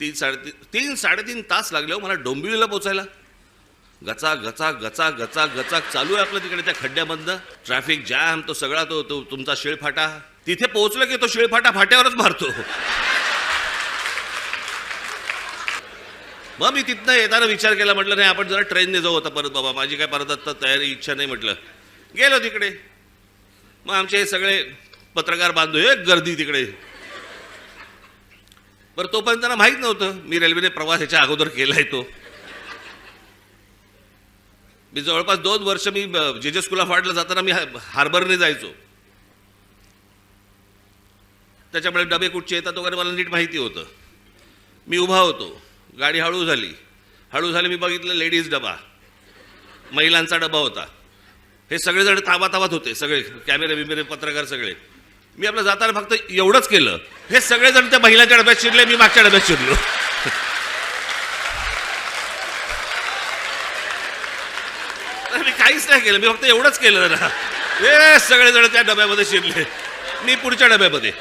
तीन साडेतीन तीन साडेतीन तास लागले हो मला डोंबिवलीला पोचायला गचा गचा गचा गचा गचाक चालू आहे आपलं तिकडे त्या खड्ड्यामधनं. ट्रॅफिक जॅम तो सगळा तो तो तुमचा शिळफाटा. तिथे पोहोचलं की तो शिळफाटा फाट्यावरच मारतो. मग मी तिथनं येताना विचार केला म्हटलं नाही आपण जरा ट्रेनने जाऊ आता परत बाबा. माझी काय परत आत्ता तयारी इच्छा नाही म्हटलं. गेलो तिकडे. मग आमचे हे सगळे पत्रकार बांधू एक गर्दी तिकडे. बरं तोपर्यंत त्यांना माहीत नव्हतं. मी रेल्वेने प्रवास ह्याच्या अगोदर केला आहे तो. मी जवळपास दोन वर्ष मी जे जे स्कूल ऑफ आर्टला जाताना मी हार्बरने जायचो. त्याच्यामुळे डबे कुठचे येतात वगैरे मला नीट माहिती होतं. मी उभा होतो. गाडी हळू झाली. हळू झाली मी बघितलं लेडीज डबा. महिलांचा डबा होता. हे सगळेजण ताबाताबात होते सगळे. कॅमेरे बिमेरे पत्रकार सगळे. मी आपलं जाताना फक्त एवढंच केलं. हे सगळेजण त्या महिलांच्या डब्यात शिरले मी मागच्या डब्यात शिरलो. मी काहीच नाही केलं. मी फक्त एवढंच केलं ना हे सगळेजण त्या डब्यामध्ये शिरले. मी पुढच्या डब्यामध्ये.